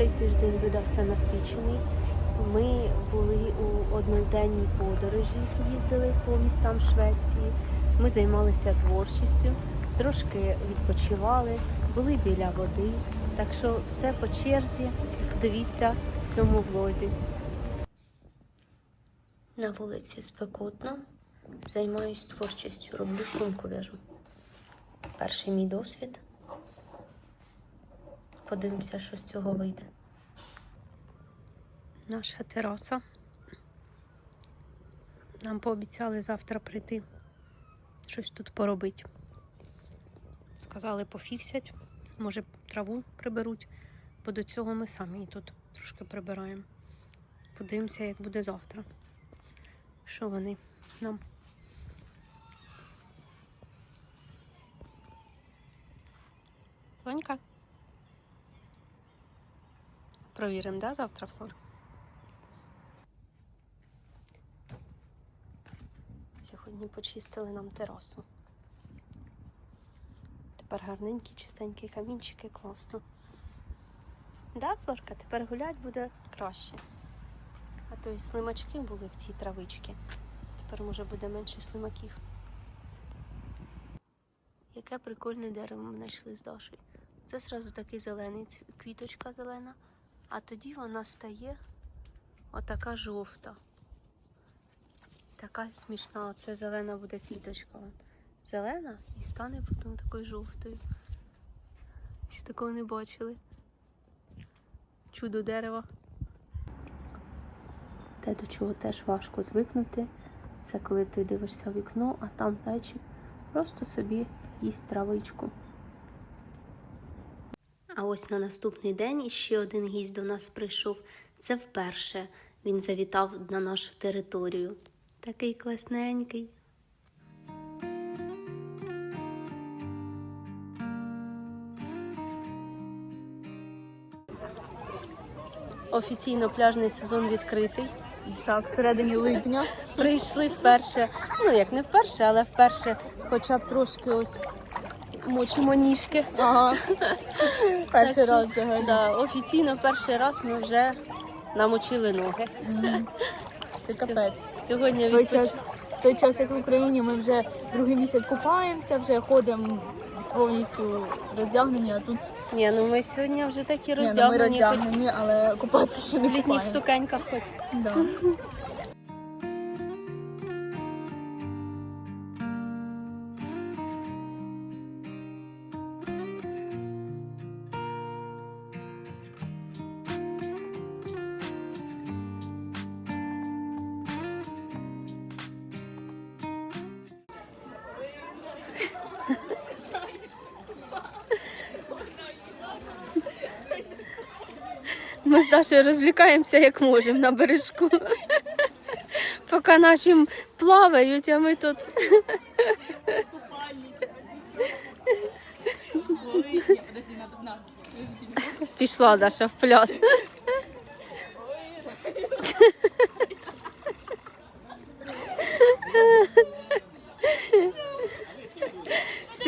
Цей тиждень видався насичений. Ми були у одноденній подорожі, їздили по містам Швеції. Ми займалися творчістю, трошки відпочивали, були біля води. Так що все по черзі. Дивіться в цьому влозі. На вулиці спекотно. Займаюсь творчістю, роблю сумку в'яжу. Перший мій досвід. Подивимося, що з цього вийде. Наша тераса. Нам пообіцяли завтра прийти щось тут поробити. Сказали, пофіксять, може траву приберуть, бо до цього ми самі її тут трошки прибираємо. Подивимося, як буде завтра. Що вони нам? Лонька. Провіримо, да, завтра флор? Сьогодні почистили нам терасу. Тепер гарненькі, чистенькі камінчики, класно. Да, Флорка, тепер гулять буде краще. А то й слимачки були в цій травичці. Тепер може буде менше слимаків. Яке прикольне дерево ми знайшли з Дашою. Це зразу такий зелений, квіточка зелена, а тоді вона стає отака жовта. Така смішна, оце зелена буде квіточка. Зелена і стане потім такою жовтою. Ще такого не бачили. Чудо дерева. Те, до чого теж важко звикнути, це коли ти дивишся в вікно, а там зайчик просто собі їсть травичку. А ось на наступний день іще один гість до нас прийшов. Це вперше він завітав на нашу територію. Такий класненький. Офіційно пляжний сезон відкритий. Так, всередині липня. Прийшли вперше, ну як не вперше, але вперше, хоча б трошки ось мочимо ніжки. Ага. Перший Так раз взагалі. Да, офіційно перший раз ми вже намочили ноги. Це капець. Сьогодні Той відпоч... час, той час, як в Україні, ми вже другий місяць купаємося, вже ходимо повністю роздягнені, а тут Ні, ну ми сьогодні вже такі ні, ну, ми роздягнені, роздягнені, але купатися ще в літніх купаємося. сукеньках хоч. Да. Ми з Дашею розвлікаємося як можемо на бережку. Поки наші плавають, а ми тут. Пішла Даша в пляс.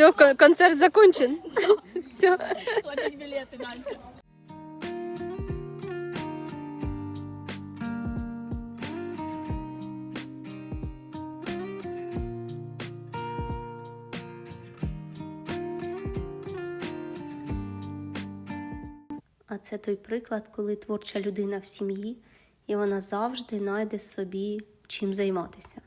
Все, кон- концерт закончен. Все. Платить білети далі. А це той приклад, коли творча людина в сім'ї, і вона завжди знайде собі чим займатися.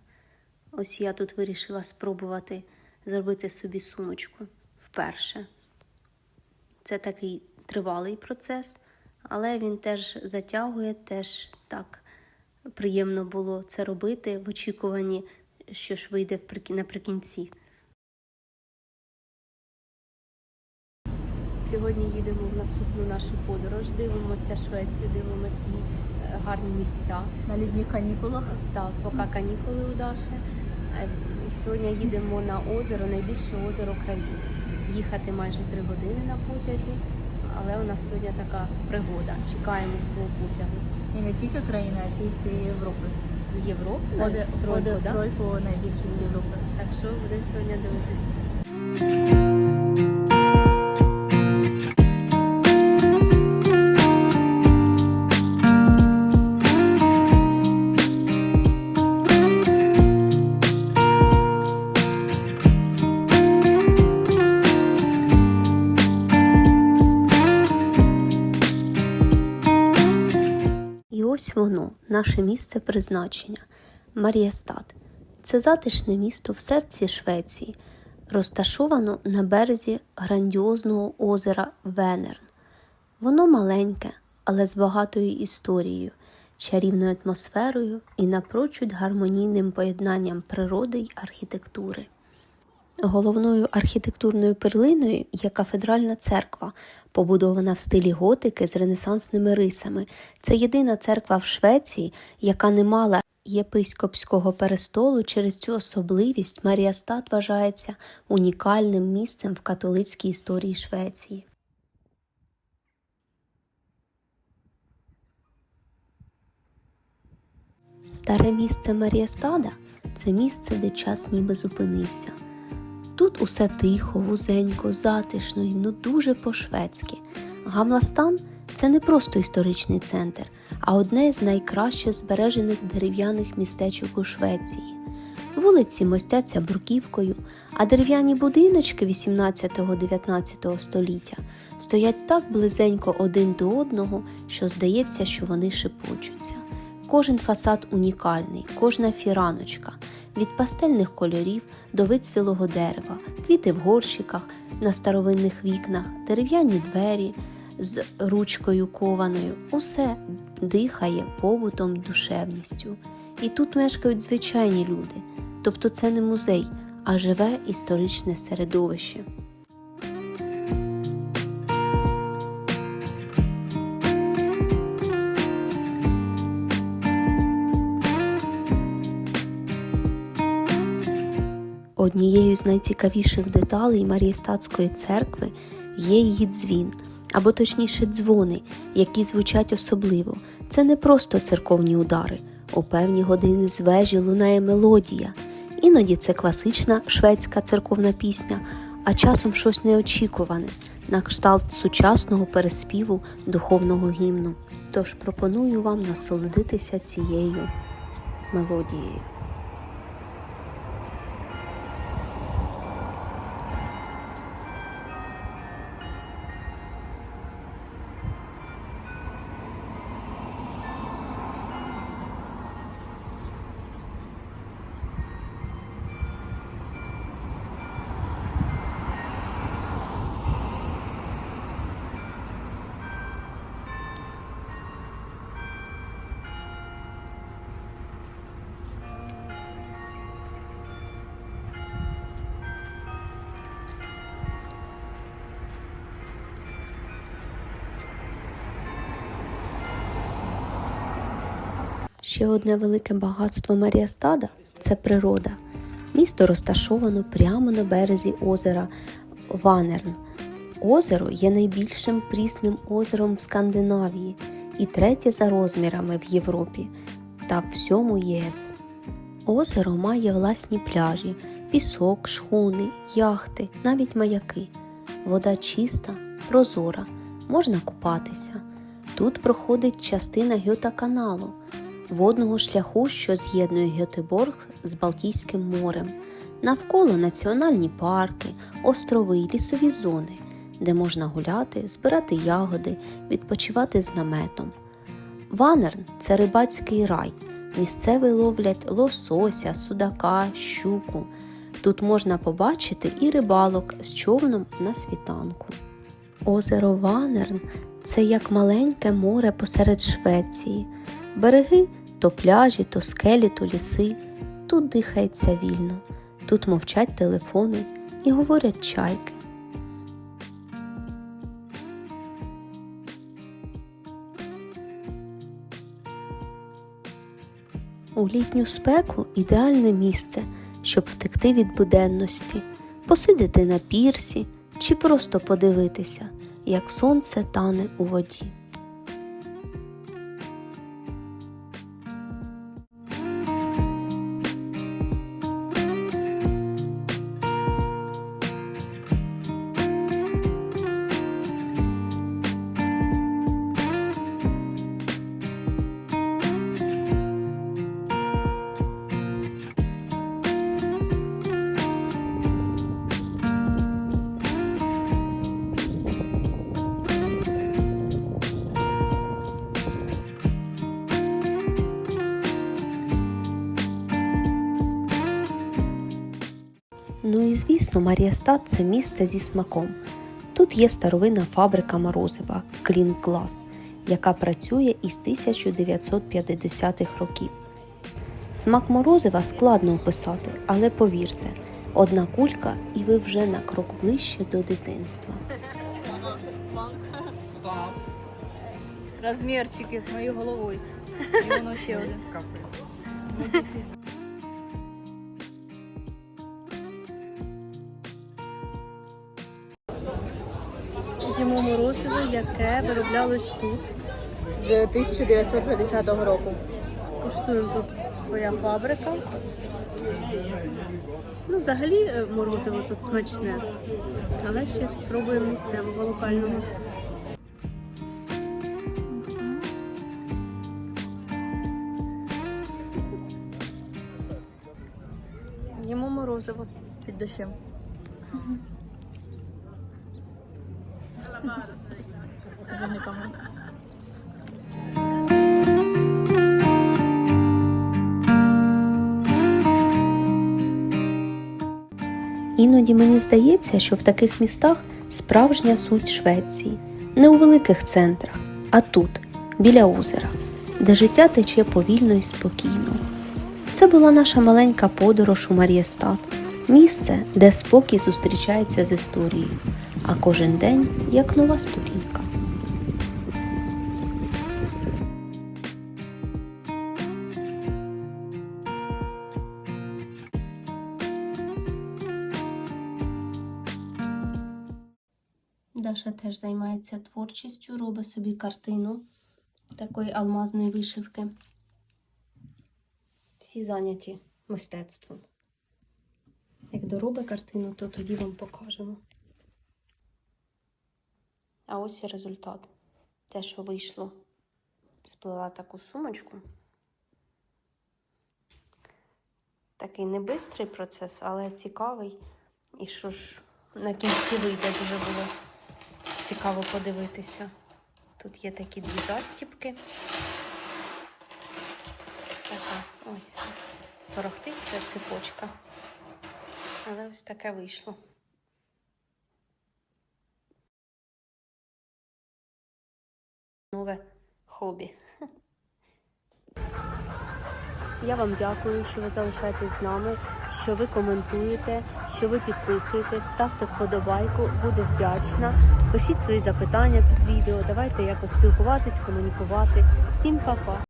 Ось я тут вирішила спробувати зробити собі сумочку вперше. Це такий тривалий процес, але він теж затягує, теж так приємно було це робити в очікуванні, що ж вийде наприкінці. Сьогодні їдемо в наступну нашу подорож, дивимося Швецію, дивимося її е, гарні місця. На літніх канікулах. Так, поки канікули у Даші. Е, Сьогодні їдемо на озеро, найбільше озеро країни. Їхати майже три години на потязі, але у нас сьогодні така пригода. Чекаємо свого потягу. І не тільки країни, а ще й всієї Європи. В Європу Входить в тройку, входить в да? тройку найбільших Європи. так що будемо сьогодні дивитися. Наше місце призначення Марієстад. Це затишне місто в серці Швеції, розташовано на березі грандіозного озера Венерн. Воно маленьке, але з багатою історією, чарівною атмосферою і напрочуд гармонійним поєднанням природи й архітектури. Головною архітектурною перлиною є кафедральна церква, побудована в стилі готики з ренесансними рисами. Це єдина церква в Швеції, яка не мала єпископського перестолу. Через цю особливість Маріастад вважається унікальним місцем в католицькій історії Швеції. Старе місце Маріастада це місце, де час ніби зупинився. Тут усе тихо, вузенько, затишно і ну дуже по-шведськи. Гамластан це не просто історичний центр, а одне з найкраще збережених дерев'яних містечок у Швеції. Вулиці мостяться бруківкою, а дерев'яні будиночки 18-19 століття стоять так близенько один до одного, що здається, що вони шепочуться. Кожен фасад унікальний, кожна фіраночка, від пастельних кольорів до вицвілого дерева, квіти в горщиках, на старовинних вікнах, дерев'яні двері з ручкою кованою, усе дихає побутом, душевністю. І тут мешкають звичайні люди, тобто це не музей, а живе історичне середовище. Однією з найцікавіших деталей Марієстатської церкви є її дзвін, або точніше дзвони, які звучать особливо. Це не просто церковні удари. У певні години з вежі лунає мелодія. Іноді це класична шведська церковна пісня, а часом щось неочікуване, на кшталт сучасного переспіву духовного гімну. Тож пропоную вам насолодитися цією мелодією. Ще одне велике багатство Маріастада це природа. Місто розташовано прямо на березі озера Ванерн. Озеро є найбільшим прісним озером в Скандинавії і третє за розмірами в Європі та всьому ЄС. Озеро має власні пляжі, пісок, шхуни, яхти, навіть маяки. Вода чиста, прозора, можна купатися. Тут проходить частина Гьота каналу, водного шляху, що з'єднує Гьотеборг з Балтійським морем. Навколо національні парки, острови й лісові зони, де можна гуляти, збирати ягоди, відпочивати з наметом. Ванерн це рибацький рай. Місцеві ловлять лосося, судака, щуку. Тут можна побачити і рибалок з човном на світанку. Озеро Ванерн це як маленьке море посеред Швеції. Береги то пляжі, то скелі, то ліси. Тут дихається вільно, тут мовчать телефони і говорять чайки. У літню спеку ідеальне місце, щоб втекти від буденності, посидіти на пірсі чи просто подивитися, як сонце тане у воді. Дійсно, Маріастад це місце зі смаком. Тут є старовинна фабрика морозива Клін Глас, яка працює із 1950-х років. Смак морозива складно описати, але повірте, одна кулька, і ви вже на крок ближче до дитинства. Розмірчики з моєю головою. І воно ще один. Яке вироблялось тут. З 1950 року. Коштуємо тут своя фабрика. Ну, взагалі е, морозиво тут смачне. Але ще спробуємо місцевого локального. Їмо морозиво. Під дощем. Виниками. Іноді мені здається, що в таких містах справжня суть Швеції, не у великих центрах, а тут, біля озера, де життя тече повільно і спокійно. Це була наша маленька подорож у Мар'єстат, місце, де спокій зустрічається з історією, а кожен день як нова сторінка. Даша теж займається творчістю, робить собі картину такої алмазної вишивки. Всі зайняті мистецтвом. Як доробить картину, то тоді вам покажемо. А ось і результат. Те, що вийшло. Сплела таку сумочку. Такий не бистрий процес, але цікавий. І що ж на кінці вийде дуже було цікаво подивитися. Тут є такі дві застіпки. Така, ой, торохтить це цепочка. Але ось таке вийшло. Нове хобі. Я вам дякую, що ви залишаєтесь з нами, що ви коментуєте, що ви підписуєтесь, ставте вподобайку, буду вдячна. Пишіть свої запитання під відео, давайте якось спілкуватись, комунікувати. Всім па-па!